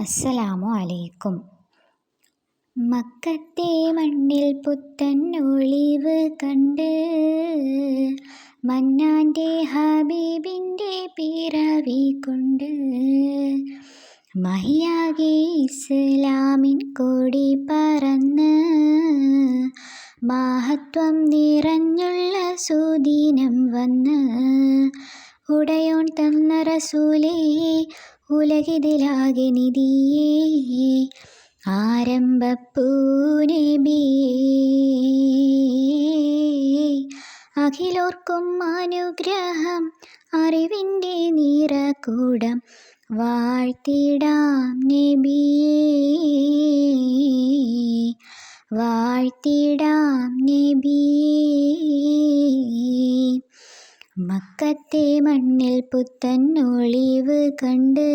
അസ്സലാമു അലൈക്കും. മക്കത്തെ മണ്ണിൽ പുത്തൻ ഒളിവ് കണ്ട് മന്നാന്റെ ഹബീബിന്റെ പിറവി കൊണ്ട് മഹിയാകെ ഇസ്ലാമിൻ കൊടി പറന്ന് മഹത്വം നിറഞ്ഞുള്ള സുദീനം വന്ന് ഉടയോൺ തന്ന റസൂലേ ഉലകിതിലാകെ നിധിയേ ആരംഭപ്പൂനബിയേ. അഖിലോർക്കും അനുഗ്രഹം അറിവിന്റെ നിറകൂടം വാഴ്ത്തിടാം നബിയേ. വാഴ്ത്തിടാം നബിയേ. മക്കത്തെ മണ്ണിൽ പുത്തൻ ഒളിവ് കണ്ട്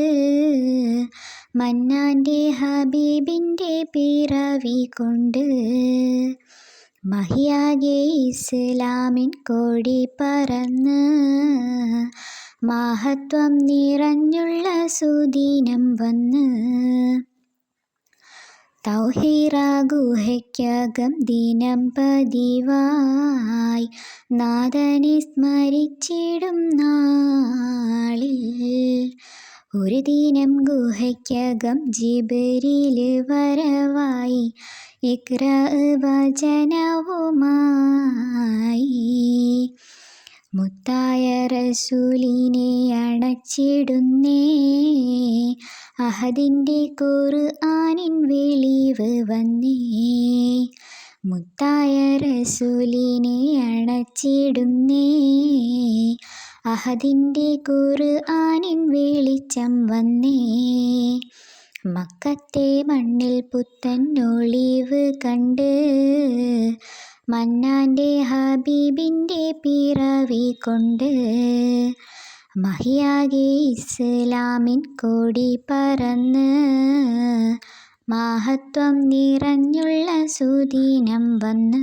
മന്നാന്റെ ഹബീബിന്റെ പിറവി കൊണ്ട് മഹിയാകെ ഇസ്ലാമിൻ കോടി പറന്ന് മഹത്വം നിറഞ്ഞുള്ള സുദീനം വന്ന് തൗഹീറ ഗുഹയ്ക്കകം ദിനം പതിവായി. നാഥനെ സ്മരിച്ചിടും നാളിൽ. ഒരു ദിനം ഗുഹയ്ക്കകം ജിബരിൽ വരവായി. ഇക്ര വചനവുമായി മുത്തായ റസൂലിനെ അണച്ചിടുന്നേ. അഹദിന്റെ ആനിൻ വെളിവ് വന്നേ മുത്തായ റസൂലിനെ അണച്ചിടുന്നേ അഹദിന്റെ ആനിൻ വെളിച്ചം വന്നേ. മക്കത്തെ മണ്ണിൽ പുത്തൻ ഒളിവ് കണ്ട് മന്നാന്റെ ഹബീബിന്റെ പിറവി കൊണ്ട് മഹിയാകെ ഇസ്ലാമിൻ കൊടി പറന്ന് മഹത്വം നിറഞ്ഞുള്ള സുദീനം വന്ന്